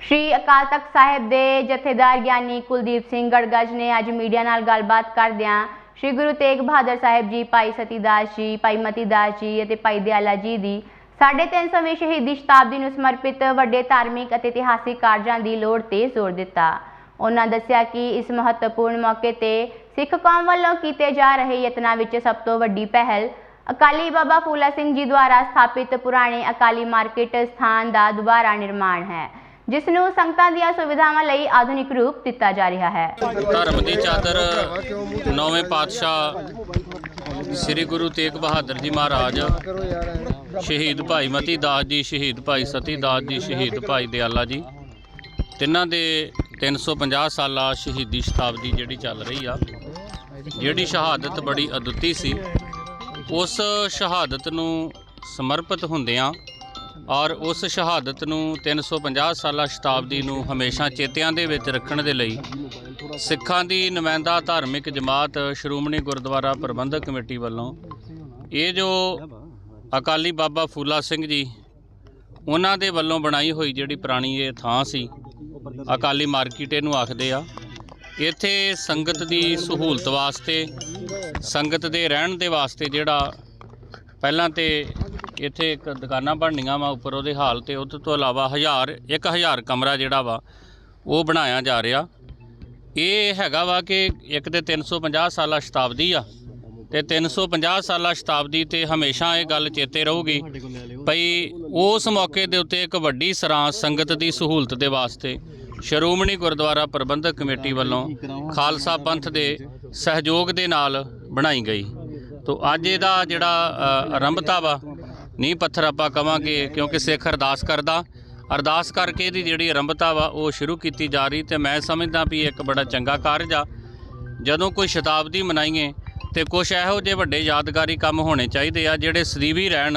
ਸ਼੍ਰੀ ਅਕਾਲ ਤਖਤ ਸਾਹਿਬ ਦੇ ਜਥੇਦਾਰ ਗਿਆਨੀ ਕੁਲਦੀਪ ਸਿੰਘ ਗੜਗੱਜ ਨੇ ਅੱਜ ਮੀਡੀਆ ਨਾਲ ਗੱਲਬਾਤ ਕਰਦਿਆਂ ਸ਼੍ਰੀ ਗੁਰੂ ਤੇਗ ਬਹਾਦਰ ਸਾਹਿਬ ਜੀ, ਭਾਈ ਸਤੀਦਾਸ ਜੀ, ਭਾਈ ਮਤੀਦਾਸ ਜੀ ਅਤੇ ਭਾਈ ਦਿਆਲਾ ਜੀ ਦੀ 350ਵੀਂ ਸ਼ਹੀਦੀ ਸ਼ਤਾਬਦੀ ਨੂੰ ਸਮਰਪਿਤ ਵੱਡੇ ਧਾਰਮਿਕ ਅਤੇ ਇਤਿਹਾਸਿਕ ਕਾਰਜਾਂ ਦੀ ਲੋੜ ਤੇ ਜ਼ੋਰ ਦਿੱਤਾ। ਉਹਨਾਂ ਦੱਸਿਆ ਕਿ ਇਸ ਮਹੱਤਵਪੂਰਨ ਮੌਕੇ ਤੇ ਸਿੱਖ ਕੌਮ ਵੱਲੋਂ ਕੀਤੇ ਜਾ ਰਹੇ ਯਤਨਾਂ ਵਿੱਚ ਸਭ ਤੋਂ ਵੱਡੀ ਪਹਿਲ ਅਕਾਲੀ ਬਾਬਾ ਫੂਲਾ ਸਿੰਘ ਜੀ ਦੁਆਰਾ ਸਥਾਪਿਤ ਪੁਰਾਣੇ ਅਕਾਲੀ ਮਾਰਕੀਟ ਸਥਾਨ ਦਾ ਦੁਬਾਰਾ ਨਿਰਮਾਣ ਹੈ। ਜਿਸ ਨੂੰ ਸੰਗਤਾਂ ਦੀਆਂ ਸੁਵਿਧਾਵਾਂ ਲਈ ਆਧੁਨਿਕ ਰੂਪ ਦਿੱਤਾ ਜਾ ਰਿਹਾ ਹੈ। ਧਰਮ ਦੀ ਚਾਦਰ ਨੌਵੇਂ ਪਾਤਸ਼ਾਹ ਸ੍ਰੀ ਗੁਰੂ ਤੇਗ ਬਹਾਦਰ ਜੀ ਮਹਾਰਾਜ, ਸ਼ਹੀਦ ਭਾਈ ਮਤੀ ਦਾਸ ਜੀ, ਸ਼ਹੀਦ ਭਾਈ ਸਤੀ ਦਾਸ ਜੀ, ਸ਼ਹੀਦ ਭਾਈ ਦਿਆਲਾ ਜੀ, ਤਿੰਨਾਂ ਦੇ 350 ਸਾਲਾ ਸ਼ਹੀਦੀ ਸ਼ਤਾਬਦੀ ਜਿਹੜੀ ਚੱਲ ਰਹੀ ਆ, ਜਿਹੜੀ ਸ਼ਹਾਦਤ ਬੜੀ ਅਦੁੱਤੀ ਸੀ, ਉਸ ਸ਼ਹਾਦਤ ਨੂੰ ਸਮਰਪਿਤ ਹੁੰਦਿਆਂ ਔਰ ਉਸ ਸ਼ਹਾਦਤ ਨੂੰ 350 ਸਾਲਾ ਸ਼ਤਾਬਦੀ ਨੂੰ ਹਮੇਸ਼ਾ ਚੇਤਿਆਂ ਦੇ ਵਿੱਚ ਰੱਖਣ ਦੇ ਲਈ ਸਿੱਖਾਂ ਦੀ ਨੁਮਾਇੰਦਾ ਧਾਰਮਿਕ ਜਮਾਤ ਸ਼੍ਰੋਮਣੀ ਗੁਰਦੁਆਰਾ ਪ੍ਰਬੰਧਕ ਕਮੇਟੀ ਵੱਲੋਂ ਇਹ ਜੋ ਅਕਾਲੀ ਬਾਬਾ ਫੂਲਾ ਸਿੰਘ ਜੀ, ਉਹਨਾਂ ਦੇ ਵੱਲੋਂ ਬਣਾਈ ਹੋਈ ਜਿਹੜੀ ਪੁਰਾਣੀ ਇਹ ਥਾਂ ਸੀ, ਅਕਾਲੀ ਮਾਰਕੀਟ ਇਹਨੂੰ ਆਖਦੇ ਆ, ਇੱਥੇ ਸੰਗਤ ਦੀ ਸਹੂਲਤ ਵਾਸਤੇ, ਸੰਗਤ ਦੇ ਰਹਿਣ ਦੇ ਵਾਸਤੇ ਜਿਹੜਾ ਪਹਿਲਾਂ ਤੇ ਇੱਥੇ ਇੱਕ ਦੁਕਾਨਾਂ ਬਣਨੀਆਂ ਵਾ ਉੱਪਰ ਉਹਦੇ ਹਾਲ ਤੇ ਉਹਦੇ ਤੋਂ ਇਲਾਵਾ ਹਜ਼ਾਰ 1000 ਕਮਰਾ ਜਿਹੜਾ ਵਾ, ਉਹ ਬਣਾਇਆ ਜਾ ਰਿਹਾ। ਇਹ ਹੈਗਾ ਵਾ ਕਿ ਇੱਕ ਤੇ 350 ਸਾਲਾ ਸ਼ਤਾਬਦੀ ਆ ਤੇ 350 ਸਾਲਾ ਸ਼ਤਾਬਦੀ ਤੇ ਹਮੇਸ਼ਾ ਇਹ ਗੱਲ ਚੇਤੇ ਰਹੂਗੀ ਭਈ ਉਸ ਮੌਕੇ ਦੇ ਉੱਤੇ ਇੱਕ ਵੱਡੀ ਸਰਾਂ ਸੰਗਤ ਦੀ ਸਹੂਲਤ ਦੇ ਵਾਸਤੇ ਸ਼੍ਰੋਮਣੀ ਗੁਰਦੁਆਰਾ ਪ੍ਰਬੰਧਕ ਕਮੇਟੀ ਵੱਲੋਂ ਖਾਲਸਾ ਪੰਥ ਦੇ ਸਹਿਯੋਗ ਦੇ ਨਾਲ ਬਣਾਈ ਗਈ। ਤੋ ਅੱਜ ਇਹਦਾ ਜਿਹੜਾ ਆਰੰਭਤਾ ਵਾ ਨੀਂਹ ਪੱਥਰ ਆਪਾਂ ਕਵਾਂਗੇ, ਕਿਉਂਕਿ ਸਿੱਖ ਅਰਦਾਸ ਕਰਦਾ। ਅਰਦਾਸ ਕਰਕੇ ਇਹਦੀ ਜਿਹੜੀ ਆਰੰਭਤਾ ਵਾ, ਉਹ ਸ਼ੁਰੂ ਕੀਤੀ ਜਾ ਰਹੀ ਤੇ ਮੈਂ ਸਮਝਦਾ ਵੀ ਇਹ ਇੱਕ ਬੜਾ ਚੰਗਾ ਕਾਰਜ ਆ। ਜਦੋਂ ਕੋਈ ਸ਼ਤਾਬਦੀ ਮਨਾਈਏ ਤੇ ਕੁਝ ਇਹੋ ਜਿਹੇ ਵੱਡੇ ਯਾਦਗਾਰੀ ਕੰਮ ਹੋਣੇ ਚਾਹੀਦੇ ਆ, ਜਿਹੜੇ ਸਦੀਵੀ ਰਹਿਣ।